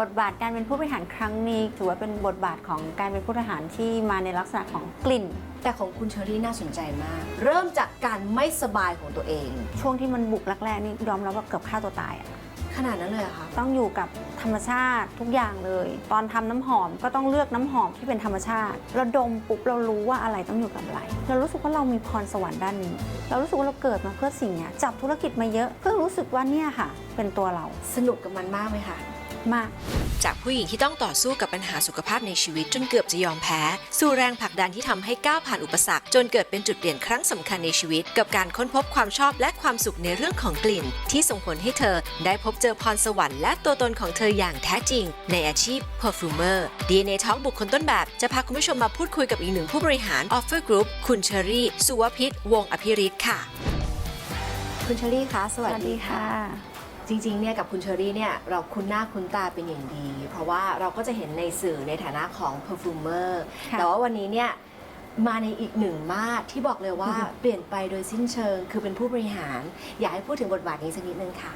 บทบาทการเป็นผู้บริหารครั้งนี้ ถือว่าเป็นบทบาทของการเป็นผู้บริหารที่มาในลักษณะของกลิ่น แต่ของคุณเชอรี่น่าสนใจมาก เริ่มจากการไม่สบายของตัวเอง ช่วงที่มันบุกแรกๆนี่ยอมรับว่าเกือบฆ่าตัวตายอะขนาดนั้นเลยเหรอคะต้องอยู่กับธรรมชาติทุกอย่างเลย ตอนทำน้ำหอมก็ต้องเลือกน้ำหอมที่เป็นธรรมชาติเราดมปุ๊บเรารู้ว่าอะไรต้องอยู่กับอะไร เรารู้สึกว่าเรามีพรสวรรค์ด้านนี้ เรารู้สึกว่าเราเกิดมาเพื่อสิ่งเนี้ยจับธุรกิจมาเยอะ เพื่อรู้สึกว่าเนี่ยค่ะ เป็นตัวเรา สนุกกับมันมากไหมคะ มาก จากผู้หญิงที่ต้องต่อสู้กับปัญหาสุขภาพในชีวิตจนเกือบจะยอมแพ้ สู่แรงผลักดันที่ทำให้ก้าวผ่านอุปสรรค จนเกิดเป็นจุดเปลี่ยนครั้งสำคัญในชีวิต กับการค้นพบความชอบและความสุขในเรื่องของกลิ่น ที่ส่งผลให้เธอได้พบเจอพรสวรรค์และตัวตนของเธออย่างแท้จริง ในอาชีพ perfumer DNA Talk บุคคลต้นแบบ จะพาคุณผู้ชมมาพูดคุยกับอีกหนึ่งผู้บริหาร Offer Group คุณเชอรี่สุวพิษวงศ์อภิริศค่ะ คุณเชอรี่คะสสวัสวัสดีดีค่ะค่ะ จริงๆ เนี่ยกับคุณเชอรี่เนี่ยเราคุ้นหน้าคุ้นตาเป็นอย่างดี เพราะว่าเราก็จะเห็นในสื่อในฐานะของ perfumer ค่ะแต่ว่าวันนี้เนี่ยมาในอีกหนึ่งมาสที่บอกเลยว่าอือฮึเปลี่ยนไปโดยสิ้นเชิง คือเป็นผู้บริหาร อยากให้พูดถึงบทบาทนี้สักนิดนึงค่ะ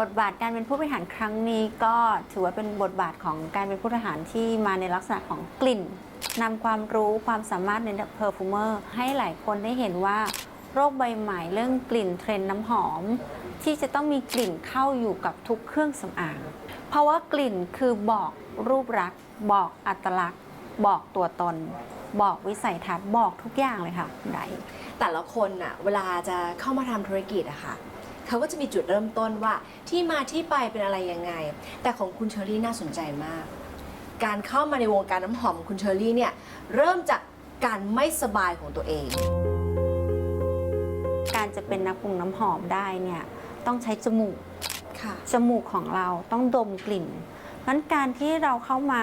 บทบาทการเป็นผู้บริหารครั้งนี้ก็ถือว่าเป็นบทบาทของการเป็นผู้บริหารที่มาในลักษณะของกลิ่นนำความรู้ความสามารถในเพอร์ฟูเมอร์ให้หลายคนได้เห็นว่าโรคใบใหม่เรื่องกลิ่นเทรนด์น้ำหอม ที่จะต้องมีกลิ่นเข้าอยู่กับทุกเครื่องสำอาง เพราะว่ากลิ่นคือบอกรูปลักษณ์บอกอัตลักษณ์ บอกตัวตน บอกวิสัยทัศน์บอกทุกอย่างเลยค่ะคุณไดแต่ละคนน่ะเวลาจะเข้ามาทำธุรกิจอะค่ะเขาก็จะมีจุดเริ่มต้นว่าที่มาที่ไปเป็นอะไรยังไง แต่ของคุณเชอรี่น่าสนใจมาก การเข้ามาในวงการน้ำหอมของคุณเชอรี่เนี่ยเริ่มจากการไม่สบายของตัวเอง การจะเป็นนักปรุงน้ำหอมได้เนี่ย ต้องใช้จมูกค่ะ จมูกของเราต้องดมกลิ่นเพราะฉะนั้นการที่เราเข้ามา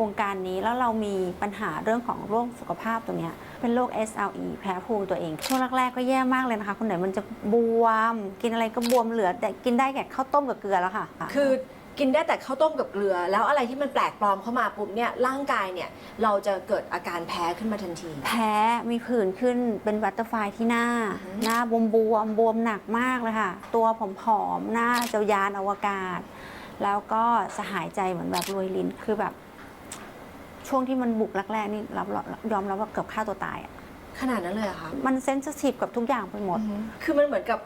วงการนี้แล้วเรามีปัญหาเรื่องของโรคสุขภาพตัวเนี้ยเป็นโรค SLE แพ้ภูมิตัวเอง ช่วงแรกๆก็แย่มากเลยนะคะ คนไหนมันจะบวม กินอะไรก็บวมเหลือ แต่กินได้แค่ข้าวต้มกับเกลือแล้วค่ะ คือ กินได้แต่ข้าวต้มกับเกลือ แล้วอะไรที่มันแปลกปลอมเข้ามาปุ๊บเนี่ยร่างกายเนี่ยเราจะเกิดอาการแพ้ขึ้นมาทันที แพ้มีผื่นขึ้นเป็นบัตเตอร์ไฟลายที่หน้าอือฮึหน้าบวมบวมๆบวมหนักมากเลยค่ะ ตัวผอมๆหน้าเจ้ายานอวกาศ แล้วก็จะหายใจเหมือนแบบรวยลิ้นคือแบบ ช่วงที่มันบุกแรกๆนี่รับยอมรับว่าเกือบฆ่าตัวตายอะขนาดนั้นเลยเหรอคะ มันเซนซิทีฟกับทุกอย่างไปหมด คือมันเหมือนกับ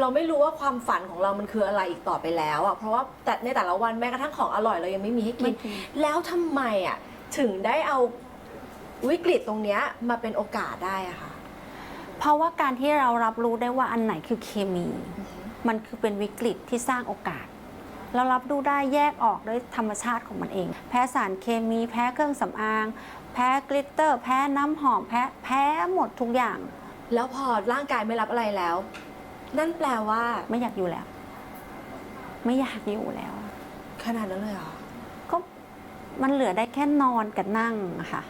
เราไม่รู้ว่าความฝันของเรามันคืออะไรอีกต่อไปแล้วอะเพราะว่าแต่ในแต่ละวันแม้กระทั่งของอร่อยเรายังไม่มีให้กินไม่มีแล้วทำไมอะถึงได้เอาวิกฤตตรงเนี้ยมาเป็นโอกาสได้อะค่ะ เพราะว่าการที่เรารับรู้ได้ว่าอันไหนคือเคมี มันคือเป็นวิกฤตที่สร้างโอกาส เรารับรู้ได้แยกออกด้วยธรรมชาติของมันเอง แพ้สารเคมี แพ้เครื่องสำอาง แพ้กลิตเตอร์ แพ้น้ำหอม แพ้ แพ้หมดทุกอย่าง แล้วพอร่างกายไม่รับอะไรแล้ว นั่นแปลว่าไม่อยากอยู่แล้ว ไม่อยากอยู่แล้ว ขนาดนั้นเลยเหรอ ก็มันเหลือได้แค่นอนกับนั่งอะค่ะ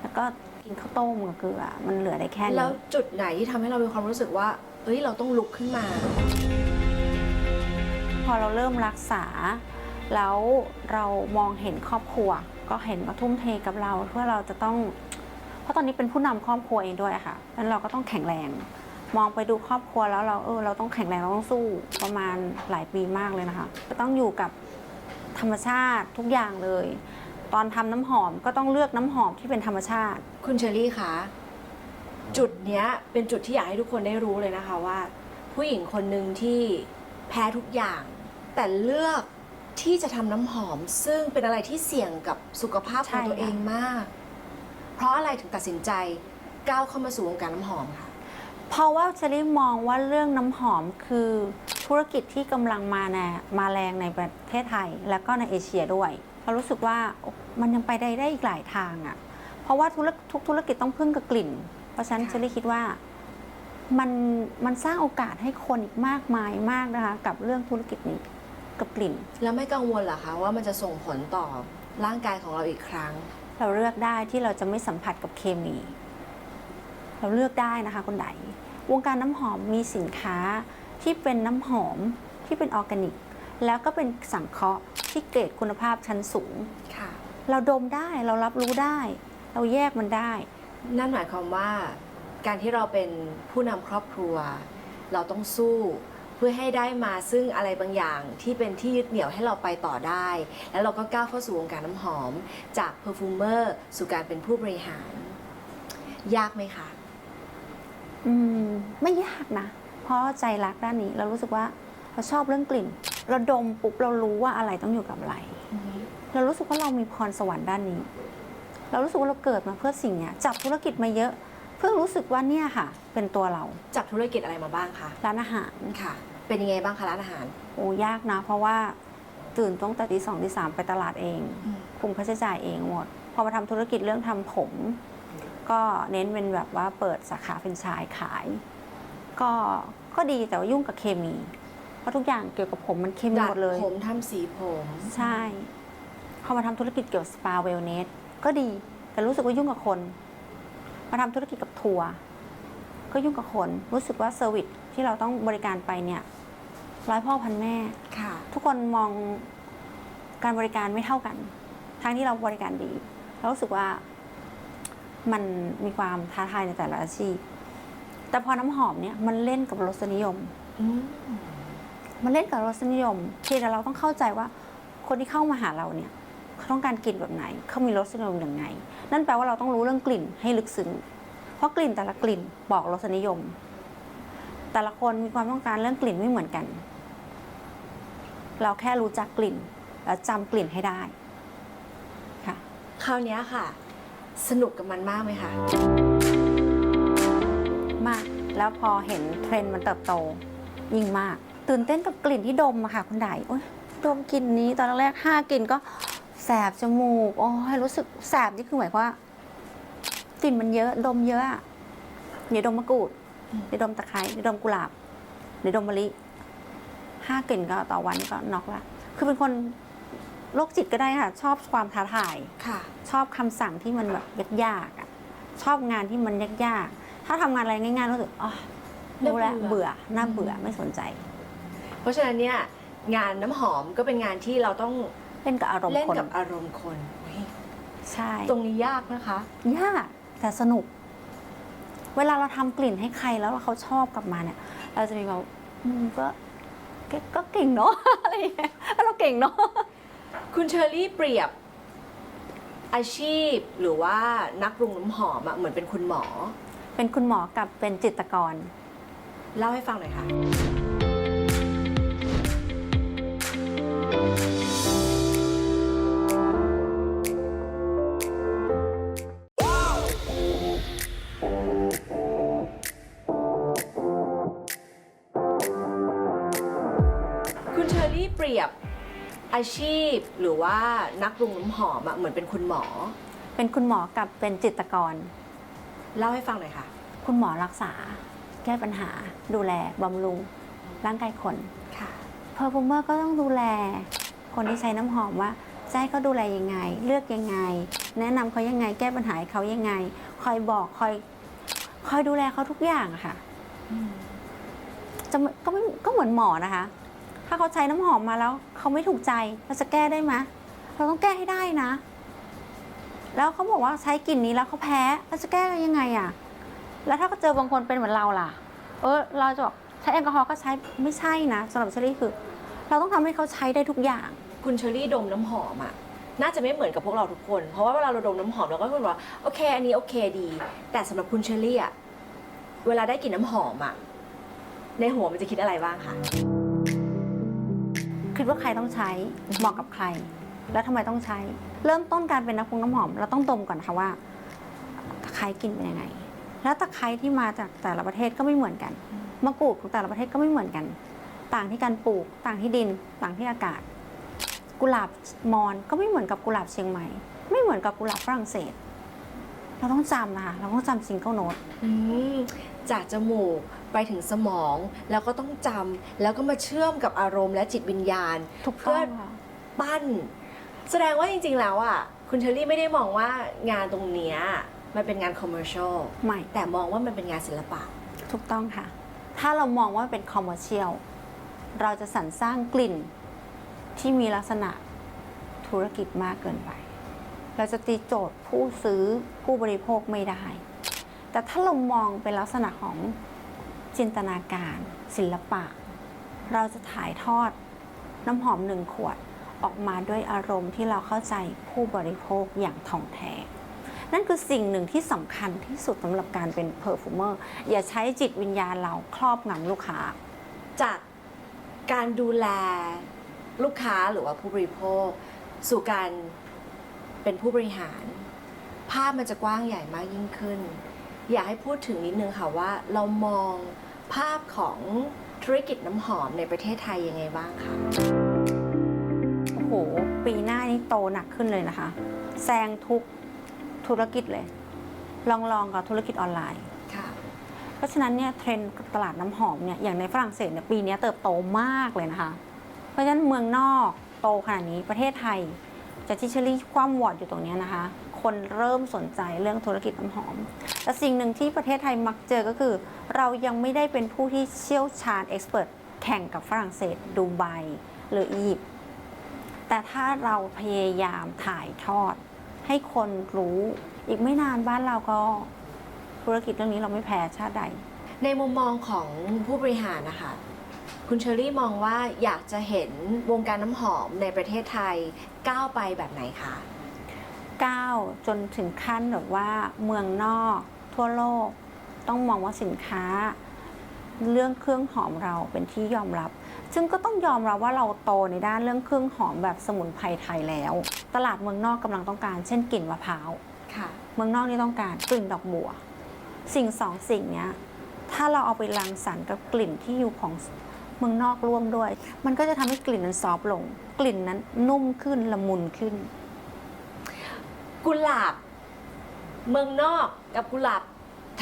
แล้วก็กินข้าวต้มกับเกลือ มันเหลือได้แค่นี้แล้วจุดไหนที่ทำให้เรามีความรู้สึกว่า เอ้ย เราต้องลุกขึ้นมา พอเราเริ่มรักษา แล้วเรามองเห็นครอบครัว ก็เห็นว่าทุ่มเทกับเราเพื่อเราจะต้อง เพราะตอนนี้เป็นผู้นำครอบครัวเองด้วยอะค่ะนั้นเราก็ต้องแข็งแรง มองไปดูครอบครัวแล้วเราเออเราต้องแข็งแรงเราต้องสู้ประมาณหลายปีมากเลยนะคะต้องอยู่กับธรรมชาติทุกอย่างเลย ตอนทำน้ำหอมก็ต้องเลือกน้ำหอมที่เป็นธรรมชาติ คุณเชอรี่คะจุดเนี้ยเป็นจุดที่อยากให้ทุกคนได้รู้เลยนะคะว่า ผู้หญิงคนหนึ่งที่แพ้ทุกอย่าง แต่เลือกที่จะทำน้ำหอม ซึ่งเป็นอะไรที่เสี่ยงกับสุขภาพของตัวเองมาก เพราะอะไรถึงตัดสินใจก้าวเข้ามาสู่วงการน้ำหอมค่ะ เพราะว่าเชอรี่มองว่าเรื่องน้ำหอมคือธุรกิจที่กำลังมาแนมาแรงในประเทศไทย แล้วก็ในเอเชียด้วยเรารู้สึกว่ามันยังไปได้ได้อีกหลายทางอะ่ะ เพราะว่าธุรทุกธุรกิจต้องพึ่งกับกลิ่น เพราะฉะนั้นค่ะเชอรี่คิดว่ามันมันสร้างโอกาสให้คนอีกมากมายมากนะคะ กับเรื่องธุรกิจนี้กับกลิ่น แล้วไม่กังวลเหรอคะว่ามันจะส่งผลต่อร่างกายของเราอีกครั้ง เราเลือกได้ที่เราจะไม่สัมผัสกับเคมี เราเลือกได้นะคะคนใดวงการน้ำหอมมีสินค้าที่เป็นน้ำหอมที่เป็นออร์แกนิก แล้วก็เป็นสังเคราะห์ที่เกรดคุณภาพชั้นสูง ค่ะ เราดมได้เรารับรู้ได้ เราแยกมันได้ นั่นหมายความว่า การที่เราเป็นผู้นำครอบครัว เราต้องสู้เพื่อให้ได้มาซึ่งอะไรบางอย่างที่เป็นที่ยึดเหนี่ยวให้เราไปต่อได้ แล้วเราก็ก้าวเข้าสู่วงการน้ำหอม จากเพอร์ฟูเมอร์สู่การเป็นผู้บริหาร ยากไหมคะ อืมไม่ยากนะ เพราะใจรักด้านนี้เรารู้สึกว่าเราชอบเรื่องกลิ่น เราดมปุ๊บเรารู้ว่าอะไรต้องอยู่กับอะไร เรารู้สึกว่าเรามีพรสวรรค์ด้านนี้ เรารู้สึกว่าเราเกิดมาเพื่อสิ่งเนี้ยจับธุรกิจมาเยอะ เพิ่งรู้สึกว่าเนี่ยค่ะ เป็นตัวเราจับธุรกิจอะไรมาบ้างคะร้านอาหารค่ะ เป็นยังไงบ้างคะร้านอาหาร โอ้ยากนะ เพราะว่าตื่นตั้งแต่ตีสองตีสามไปตลาดเองอืมคุมค่าใช้จ่ายเองหมด พอมาทำธุรกิจเรื่องทำผม ก็เน้นเป็นแบบว่าเปิดสาขาเป็นไชายขาย ก็ก็ดีแต่ว่ายุ่งกับเคมี เพราะทุกอย่างเกี่ยวกับผมมันเคมีดัหมดเลย ผมทำสีผมใช่พอมาทำธุรกิจเกี่ยวกับสปาเวลเนสก็ดีแต่รู้สึกว่ายุ่งกับคน มาทำธุรกิจกับทัวร์ก็ยุ่งกับคน รู้สึกว่าเซอร์วิสที่เราต้องบริการไปเนี่ย ร้อยพ่อพันแม่ ค่ะ ทุกคนมองการบริการไม่เท่ากัน ทั้งที่เราบริการดี เรารู้สึกว่า มันมีความท้าทายในแต่ละอาชีพ แต่พอน้ำหอมเนี่ยมันเล่นกับรสนิยมอืมมันเล่นกับรสนิยมเพียงแต่เราต้องเข้าใจว่า คนที่เข้ามาหาเราเนี่ยเขาต้องการกลิ่นแบบไหน เขามีรสนิยมอย่างไง นั่นแปลว่าเราต้องรู้เรื่องกลิ่นให้ลึกซึ้ง เพราะกลิ่นแต่ละกลิ่นบอกรสนิยม แต่ละคนมีความต้องการเรื่องกลิ่นไม่เหมือนกัน เราแค่รู้จักกลิ่นแล้วจำกลิ่นให้ได้ ค่ะ คราวเนี้ยค่ะ สนุกกับมันมากไหมคะ มาก แล้วพอเห็นเทรนด์มันเติบโต ยิ่งมาก ตื่นเต้นกับกลิ่นที่ดมอะค่ะคุณไดโอ้ยดมกลิ่นนี้ตอนแรกห้ากลิ่นก็แสบจมูก โอ้ยรู้สึกแสบนี่คือหมายความว่ากลิ่นมันเยอะ ดมเยอะเดี๋ยวดมมะกรูดเดี๋ยวดมตะไคร้เดี๋ยวดมกุหลาบเดี๋ยวดมมะลิห้ากลิ่นก็ต่อวันก็น็อกละ คือเป็นคน โรคจิตก็ได้ค่ะ ชอบความท้าทายค่ะ ชอบคำสั่งที่มันแบบยากๆอะชอบงานที่มันยากๆ ถ้าทำงานอะไรง่ายๆรู้สึกอ๋อรู้แล้วน่าเบื่เบื่ออน่าเบื่อไม่สนใจ เพราะฉะนั้นเนี่ยงานน้ำหอมก็เป็นงานที่เราต้องเล่นกับอารมณ์เล่นคนกับอารมณ์คนอุ๊ยใช่ ตรงนี้ยากนะคะ ยากแต่สนุก เวลาเราทำกลิ่นให้ใครแล้วเขาชอบกลับมาเนี่ย เราจะมีแบบอืมก็ก็ก็เก่งเนาะ อะไรอย่างเงี้ยเราเก่งเนาะ คุณเชอรี่เปรียบอาชีพหรือว่านักปรุงน้ำหอมอะเหมือนเป็นคุณหมอ เป็นคุณหมอกับเป็นจิตรกร เล่าให้ฟังหน่อยค่ะ อาชีพหรือว่านักปรุงน้ำหอมอะเหมือนเป็นคุณหมอ เป็นคุณหมอกับเป็นจิตรกร เล่าให้ฟังหน่อยค่ะ คุณหมอรักษา แก้ปัญหา ดูแลบำรุงร่างกายคนค่ะเพอร์ฟูเมอร์ก็ต้องดูแล คนที่ใช้น้ำหอมว่าจะให้เขาดูแลยังไง เลือกยังไง แนะนำเขายังไง แก้ปัญหาให้เขายังไง คอยบอกคอยคอยดูแลเขาทุกอย่างอะค่ะจะก็ไม่ก็เหมือนหมอนะคะ ถ้าเขาใช้น้ำหอมมาแล้ว เขาไม่ถูกใจเราจะแก้ได้ไหมเราต้องแก้ให้ได้นะ แล้วเขาบอกว่าใช้กลิ่นนี้แล้วเขาแพ้เราจะแก้ยังไงอะแล้วถ้าเจอบางคนเป็นเหมือนเราล่ะ เออเราจะบอกใช้แอลกอฮอล์ก็ใช้ไม่ใช่นะสำหรับเชอรี่คือ เราต้องทำให้เขาใช้ได้ทุกอย่าง คุณเชอรี่ดมน้ำหอมอะน่าจะไม่เหมือนกับพวกเราทุกคน เพราะว่าเวลาเราดมน้ำหอมเราก็รู้ว่าโอเค อันนี้โอเคดี แต่สำหรับคุณเชอรี่อะเวลาได้กลิ่นน้ำหอมอะในหัวมันจะคิดอะไรบ้างคะ คิดว่าใครต้องใช้เหมาะกับใคร แล้วทำไมต้องใช้ เริ่มต้นการเป็นนักปรุงน้ำหอม เราต้องดมก่อนค่ะว่าตะไคร้กลิ่นเป็นยังไง แล้วตะไคร้ที่มาจากแต่ละประเทศก็ไม่เหมือนกันมะกรูดของแต่ละประเทศก็ไม่เหมือนกัน ต่างที่การปลูก ต่างที่ดิน ต่างที่อากาศ กุหลาบมอนก็ไม่เหมือนกับกุหลาบเชียงใหม่ ไม่เหมือนกับกุหลาบฝรั่งเศส เราต้องจำนะคะ เราต้องจำซิงเกิลโน้ตจากจมูก ไปถึงสมอง แล้วก็ต้องจำแล้วก็มาเชื่อมกับอารมณ์และจิตวิญญาณ ถูกเพื่ต้อองค่ะ ปั้น แสดงว่าจริง ๆ แล้วอะคุณเชอรี่ไม่ได้มองว่างานตรงเนี้ยมันเป็นงานคอมเมอร์เชียลใหม่ แต่มองว่ามันเป็นงานศิลปะ ถูกต้องค่ะ ถ้าเรามองว่าเป็นคอมเมอร์เชียล เราจะสรรสร้างกลิ่นที่มีลักษณะธุรกิจมากเกินไป เราจะตีโจทย์ผู้ซื้อผู้บริโภคไม่ได้ แต่ถ้าเรามองเป็นลักษณะของ จินตนาการ ศิลปะ เราจะถ่ายทอดน้ำหอมหนึ่งขวดออกมาด้วยอารมณ์ที่เราเข้าใจผู้บริโภคอย่างถ่องแท้ นั่นคือสิ่งหนึ่งที่สำคัญที่สุดสำหรับการเป็นเพอร์ฟูเมอร์อย่าใช้จิตวิญญาณเราครอบงำลูกค้า จากการดูแลลูกค้าหรือว่าผู้บริโภค สู่การเป็นผู้บริหาร ภาพมันจะกว้างใหญ่มากยิ่งขึ้น อยากให้พูดถึงนิดนึงค่ะว่าเรามอง ภาพของธุรกิจน้ำหอมในประเทศไทยยังไงบ้างคะโอ้โห ปีหน้านี้โตหนักขึ้นเลยนะคะ แซงทุกธุรกิจเลย ลองลองกับธุรกิจออนไลน์ ค่ะเพราะฉะนั้นเนี่ยเทรนด์ตลาดน้ำหอมเนี่ยอย่างในฝรั่งเศสเนี่ยปีนี้เติบโตมากเลยนะคะ เพราะฉะนั้นเมืองนอกโตขนาดนี้ประเทศไทย จะที่เชอรี่คว่ำวอร์ดอยู่ตรงเนี้ยนะคะ คนเริ่มสนใจเรื่องธุรกิจน้ำหอม แต่สิ่งหนึ่งที่ประเทศไทยมักเจอก็คือ เรายังไม่ได้เป็นผู้ที่เชี่ยวชาญเอ็กซ์เพรสแข่งกับฝรั่งเศส ดูไบหรืออียิปต์แต่ถ้าเราพยายามถ่ายทอด ให้คนรู้อีกไม่นานบ้านเราก็ธุรกิจเรื่องนี้เราไม่แพ้ชาติใด ในมุมมองของผู้บริหารนะคะ คุณเชอรี่มองว่าอยากจะเห็นวงการน้ำหอมในประเทศไทยก้าวไปแบบไหนคะ ก้าวจนถึงขั้นแบบว่าเมืองนอกทั่วโลก ต้องมองว่าสินค้า เรื่องเครื่องหอมเราเป็นที่ยอมรับ ซึ่งก็ต้องยอมรับว่าเราโตในด้านเรื่องเครื่องหอมแบบสมุนไพรไทยแล้ว ตลาดเมืองนอกกำลังต้องการ เช่นกลิ่นมะพร้าวค่ะเมืองนอกนี่ต้องการกลิ่นดอกบัว สิ่งสองสิ่งเนี้ยถ้าเราเอาไปรังสรรค์กับกลิ่นที่อยู่ของเมืองนอกร่วมด้วย มันก็จะทำให้กลิ่นนั้นซอฟต์ลง กลิ่นนั้นนุ่มขึ้นละมุนขึ้น กุหลาบ เมืองนอกกับกุหลาบ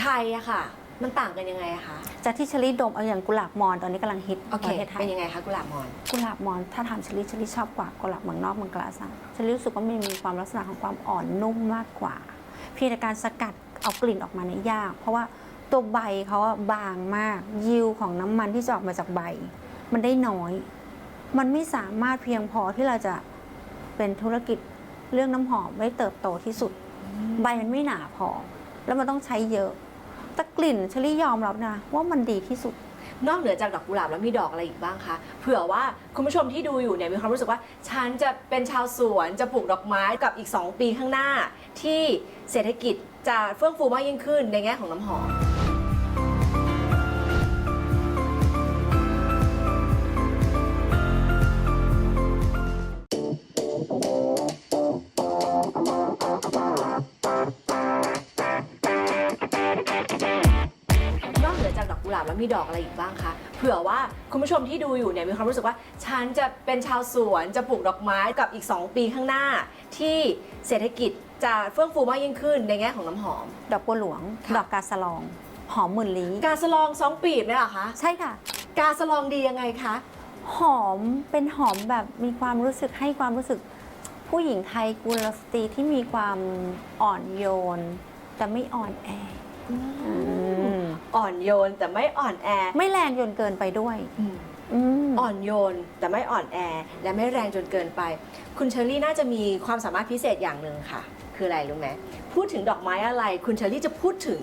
ไทยอะค่ะ มันต่างกันยังไงอะคะจากที่เชลิดดมเอาอย่างกุหลาบมอนตอนนี้กำลังฮิตโอเคประเทศไทเป็นยยังไงคะกุหลาบมอนกุหลาบมอนถ้าถามเชลิเชลิชอบกว่ากุหลาบเมืองนอกเมืองกลาซังเชลิรู้สึกว่ามันมีความลักษณะของความอ่อนนุ่มมากกว่าเพียงแต่การสกัดเอากลิ่นออกมาเนี่ยยาก เพราะว่าตัวใบเขาอะบางมาก ยิวของน้ำมันที่จะออกมาจากใบ มันได้น้อย มันไม่สามารถเพียงพอที่เราจะเป็นธุรกิจ เรื่องน้ำหอมได้เติบโตที่สุด ใบมันไม่หนาพอ แล้วมันต้องใช้เยอะ แต่กลิ่นเชลี่ยอมรับนะ ว่ามันดีที่สุด นอกเหนือจากดอกกุหลาบแล้วมีดอกอะไรอีกบ้างคะเผื่อว่าคุณผู้ชมที่ดูอยู่เนี่ยมีความรู้สึกว่า ฉันจะเป็นชาวสวนจะปลูกดอกไม้กับอีก 2 ปีข้างหน้า ที่เศรษฐกิจจะเฟื่องฟูมากยิ่งขึ้นในแง่ของน้ำหอมากดอกกุหลาบแล้วมีดอกอะไรอีกบ้างคะ เผื่อว่าคุณผู้ชมที่ดูอยู่เนี่ยมีความรู้สึกว่า ฉันจะเป็นชาวสวนจะปลูกดอกไม้กับอีก 2 ปีข้างหน้า ที่เศรษฐกิจจะเฟื่องฟูมากยิ่งขึ้นในแง่ของน้ำหอม ดอกบัวหลวงค่ะดอกกาสะลอง หอมหมื่นลี้กาสลองสองปีบเนี่ยเหรอคะใช่ค่ะ กาสลองดียังไงคะหอมเป็นหอมแบบมีความรู้สึกให้ความรู้สึก ผู้หญิงไทยกุลสตรีที่มีความอ่อนโยน แต่ไม่อ่อนแออืม อ่อนโยนแต่ไม่อ่อนแอไม่แรงจนเกินไปด้วยอืมอืมอ่อนโยนแต่ไม่อ่อนแอ และไม่แรงจนเกินไป คุณเชอรี่น่าจะมีความสามารถพิเศษอย่างหนึ่งค่ะ คืออะไรรู้ไหมพูดถึงดอกไม้อะไร คุณเชอรี่จะพูดถึง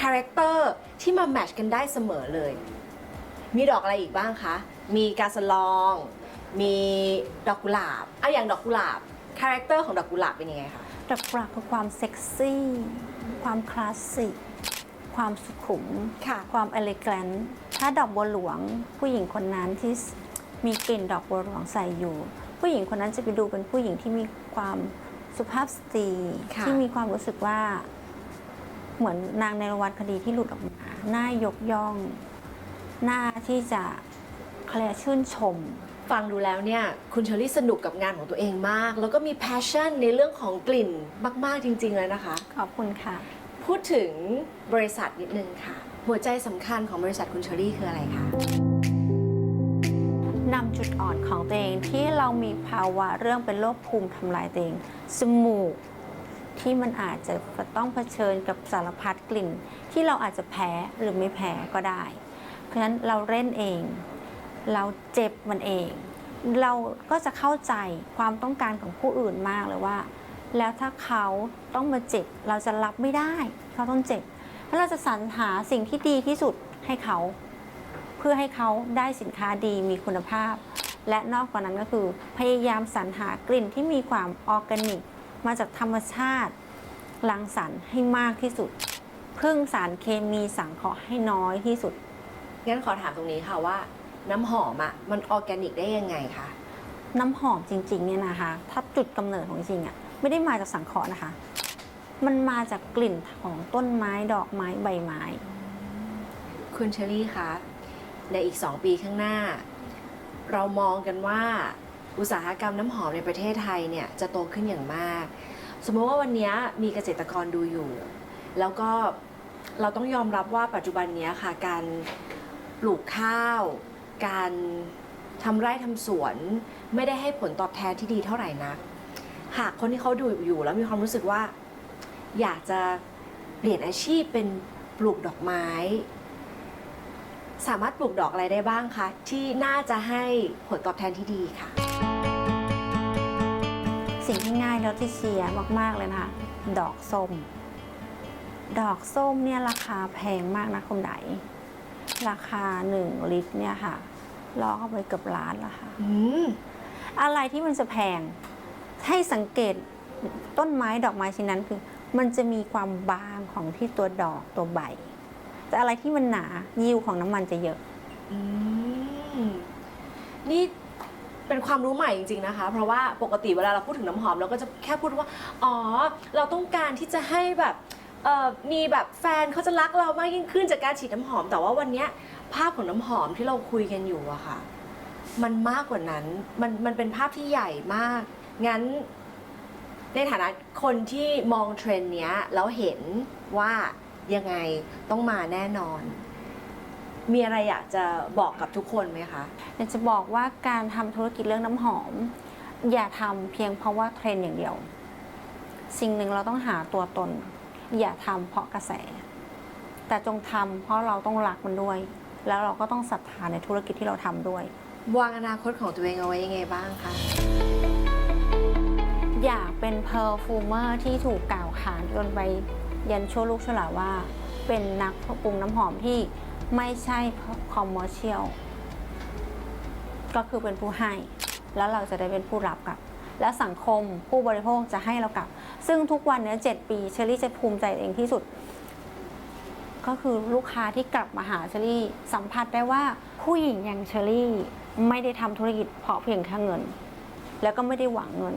คาแรคเตอร์ที่มาแมทช์กันได้เสมอเลย มีดอกอะไรอีกบ้างคะ มีกาสลอง มีดอกกุหลาบอะอย่างดอกกุหลาบคาแรคเตอร์ของดอกกุหลาบเป็นยังไงคะ ดอกกุหลาบคือความเซ็กซี่ ความคลาสสิก ความสุขุมค่ะความเอลิแกนถ้าดอกบัวหลวง ผู้หญิงคนนั้นที่มีกลิ่นดอกบัวหลวงใส่อยู่ ผู้หญิงคนนั้นจะไปดูเป็นผู้หญิงที่มีความสุภาพสตรีค่ะที่มีความรู้สึกว่า เหมือนนางในรวัตคดีที่หลุดออกมาหน้ายกย่อง หน้าที่จะเคลียชื่นชมฟังดูแล้วเนี่ยคุณเชอรี่สนุกกับงานของตัวเองมาก แล้วก็มี passion ในเรื่องของกลิ่นมาก ๆ จริง ๆ เลยนะคะ ขอบคุณค่ะ พูดถึงบริษัทนิดนึงค่ะ หัวใจสำคัญของบริษัทคุณเชอรี่คืออะไรคะนำจุดอ่อนของตัวเองที่เรามีภาวะเรื่องเป็นโรคภูมิทำลายตัวเองสมูกที่มันอาจจะต้องเผชิญกับสารพัดกลิ่น ที่เราอาจจะแพ้หรือไม่แพ้ก็ได้ เพราะฉะนั้นเราเล่นเอง เราเจ็บมันเอง เราก็จะเข้าใจความต้องการของผู้อื่นมากเลยว่า แล้วถ้าเขาต้องมาเจ็บเราจะรับไม่ได้ เขาต้องเจ็บแล้วเราจะสรรหาสิ่งที่ดีที่สุดให้เขา เพื่อให้เขาได้สินค้าดีมีคุณภาพ และนอกกว่านั้นก็คือ พยายามสรรหากลิ่นที่มีความออร์แกนิก มาจากธรรมชาติรังสรรค์ให้มากที่สุด พึ่งสารเคมีสังเคราะห์ให้น้อยที่สุด งั้นขอถามตรงนี้ค่ะว่า น้ำหอมอะมันออร์แกนิกได้ยังไงคะ น้ำหอมจริงๆเนี่ยนะคะ ถ้าจุดกำเนิดของจริงอะ ไม่ได้มาจากสังเคราะห์นะคะ มันมาจากกลิ่นของต้นไม้ดอกไม้ใบไม้ คุณเชอรี่คะในอีก 2 ปีข้างหน้า เรามองกันว่าอุตสาหกรรมน้ำหอมในประเทศไทยเนี่ยจะโตขึ้นอย่างมาก สมมติว่าวันนี้มีเกษตรกรดูอยู่ แล้วก็เราต้องยอมรับว่าปัจจุบันนี้ค่ะการปลูกข้าว การทำไร่ทำสวน ไม่ได้ให้ผลตอบแทนที่ดีเท่าไหร่นัก หากคนที่เขาดูอยู่แล้วมีความรู้สึกว่า อยากจะเปลี่ยนอาชีพเป็นปลูกดอกไม้ สามารถปลูกดอกอะไรได้บ้างคะ ที่น่าจะให้ผลตอบแทนที่ดีค่ะ สิ่งที่ง่ายแล้วที่เชียร์มากๆเลยนะคะ ดอกส้ม ดอกส้มเนี่ยราคาแพงมากนะคุณไดราคา 1 ลิตรเนี่ยค่ะล่อเข้าไปเกือบล้านละค่ะอืมอะไรที่มันจะแพง ให้สังเกตต้นไม้ดอกไม้ชิ้นนั้นคือ มันจะมีความบางของที่ตัวดอกตัวใบ แต่อะไรที่มันหนายิวของน้ำมันจะเยอะ อืมนี่เป็นความรู้ใหม่จริงๆนะคะ เพราะว่าปกติเวลาเราพูดถึงน้ำหอมเราก็จะแค่พูดว่า อ๋อ เราต้องการที่จะให้แบบเอ่อมีแบบแฟนเขาจะรักเรามากยิ่งขึ้นจากการฉีดน้ำหอม แต่ว่าวันเนี้ยภาพของน้ำหอมที่เราคุยกันอยู่อะค่ะ มันมากกว่านั้น มันมันเป็นภาพที่ใหญ่มาก งั้นในฐานะคนที่มองเทรนด์เนี้ยแล้วเห็นว่ายังไงต้องมาแน่นอน มีอะไรอยากจะบอกกับทุกคนไหมคะ อยากจะบอกว่าการทำธุรกิจเรื่องน้ำหอม อย่าทำเพียงเพราะว่าเทรนด์อย่างเดียว สิ่งหนึ่งเราต้องหาตัวตน อย่าทำเพราะกระแส แต่จงทำเพราะเราต้องรักมันด้วย แล้วเราก็ต้องศรัทธาในธุรกิจที่เราทำด้วย วางอนาคตของตัวเองเอาไว้ยังไงบ้างคะ อยากเป็นเพอร์ฟูเมอร์ที่ถูกกล่าวขานจนไปยันชั่วลูกชั่วหลาว่า เป็นนักปรุงน้ำหอมที่ไม่ใช่คอมเมอร์เชียลก็คือเป็นผู้ให้ แล้วเราจะได้เป็นผู้รับกลับ และสังคมผู้บริโภคจะให้เรากลับ ซึ่งทุกวันนี้เจ็ดปีเชอรี่จะภูมิใจเองที่สุด ก็คือลูกค้าที่กลับมาหาเชอรี่ สัมผัสได้ว่าผู้หญิงอย่างเชอรี่ไม่ได้ทำธุรกิจเพราะเพียงแค่เงิน แล้วก็ไม่ได้หวังเงิน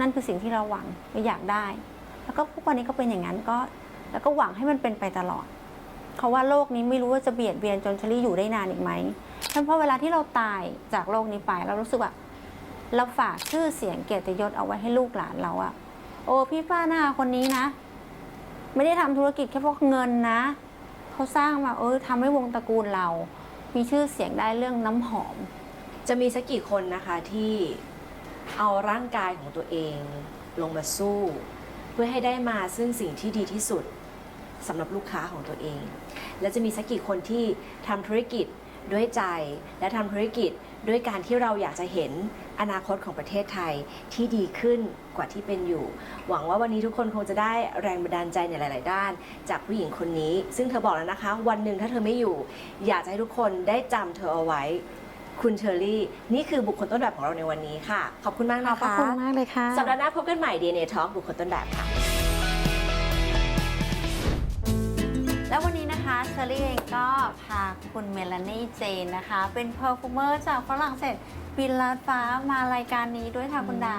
นั่นคือสิ่งที่เราหวังไม่อยากได้ แล้วก็ทุกวันนี้ก็เป็นอย่างนั้นก็ แล้วก็หวังให้มันเป็นไปตลอดเพราะว่าโลกนี้ไม่รู้ว่าจะเบียดเบียนจนเชอรี่อยู่ได้นานอีกไหมฉะนั้นเพราะเวลาที่เราตายจากโลกนี้ไปเรารู้สึกว่าเราฝากชื่อเสียงเกียรติยศเอาไว้ให้ลูกหลานเราอะโอ้พี่ป้าหน้าคนนี้นะ ไม่ได้ทำธุรกิจแค่เพราะเงินนะเขาสร้างมาเออทำให้วงตระกูลเรา มีชื่อเสียงได้เรื่องน้ำหอม จะมีสักกี่คนนะคะที่ เอาร่างกายของตัวเองลงมาสู้ เพื่อให้ได้มาซึ่งสิ่งที่ดีที่สุดสำหรับลูกค้าของตัวเอง และจะมีสักกี่คนที่ทำธุรกิจด้วยใจ และทำธุรกิจด้วยการที่เราอยากจะเห็นอนาคตของประเทศไทยที่ดีขึ้นกว่าที่เป็นอยู่ หวังว่าวันนี้ทุกคนคงจะได้แรงบันดาลใจในหลาย ๆ ด้าน จากผู้หญิงคนนี้ ซึ่งเธอบอกแล้วนะคะ วันหนึ่งถ้าเธอไม่อยู่ อยากจะให้ทุกคนได้จำเธอเอาไว้ คุณเชอรี่ นี่คือบุคคลต้นแบบของเราในวันนี้ค่ะ ขอบคุณมากขอบนะพระคะคุณมากเลยค่ะ สัปดาห์หน้าพบกันใหม่ DNA Talk บุคคลต้นแบบค่ะ แล้ววันนี้นะคะเชอรี่เองก็พาคุณเมลานี่เจนนะคะ เป็นเพอร์ฟูเมอร์จากฝรั่งเศสบินลาดฟ้ามารายการนี้ด้วยค่ะคุณได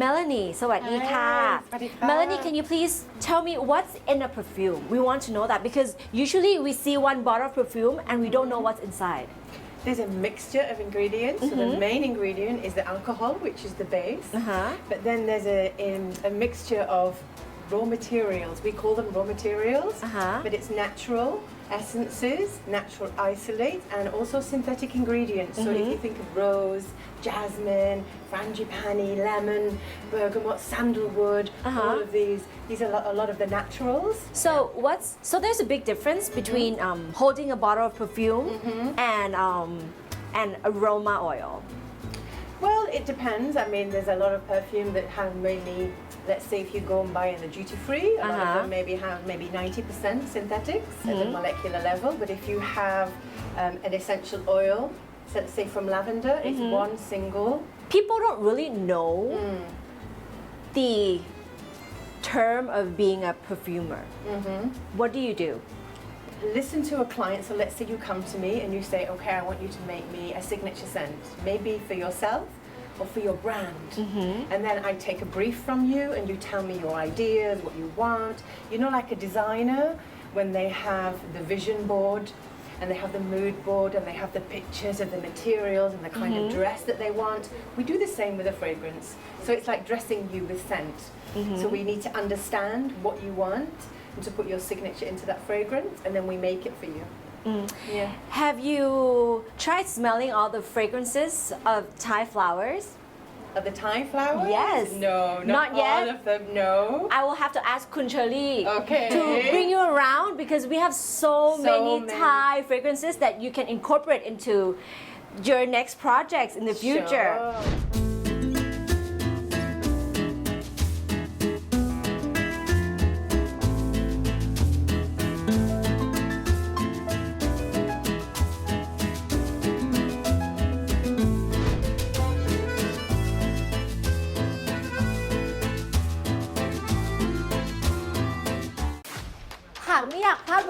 Melanie สวัสดีค่ะ Hi, สวัสดีค่ะ Melanie can you please tell me what's in a perfume we want to know that because usually we see one bottle of perfume and we don't know what's inside There's a mixture of ingredients. So the main ingredient is the alcohol, which is the base. uh-huh. But then there's a, in, a mixture of raw materials. We call them raw materials, Uh-huh. but it's natural essences, natural isolate, and also synthetic ingredients. So if you think of rose, jasmine, frangipani, lemon, bergamot, sandalwood, Uh-huh. all of these, these are a lot of the naturals. so what's so there's a big difference between um, holding a bottle of perfume and um, and aroma oil Well, it depends. I mean, there's a lot of perfume that have mainly, let's say, if you go and buy in the duty free, a lot Uh-huh. of them maybe have maybe 90% synthetics at the molecular level. But if you have um, an essential oil, so let's say from lavender, it's one single. people don't really know the term of being a perfumer. What do you do? Listen to a client. So let's say you come to me and you say, okay, I want you to make me a signature scent, maybe for yourself or for your brand. Mm-hmm. And then I take a brief from you and you tell me your ideas, what you want. You know, like a designer, when they have the vision board and they have the mood board and they have the pictures of the materials and the kind of mm-hmm. dress that they want. We do the same with a fragrance. So it's like dressing you with scent. Mm-hmm. So we need to understand what you want and to put your signature into that fragrance and then we make it for you. Mm. Yeah. Have you tried smelling all the fragrances of Thai flowers? Of the Thai flowers? Yes. No, not, Not yet? all of them. No. I will have to ask Kun Shirley Okay. to bring you around because we have so, So many, many. Thai fragrances that you can incorporate into your next projects in the future. Sure.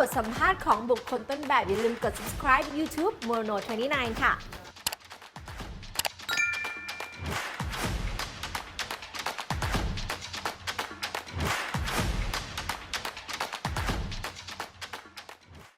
บทสัมภาษณ์ของบุคคลต้นแบบอย่าลืมกด subscribe YouTube Mono 29 ค่ะ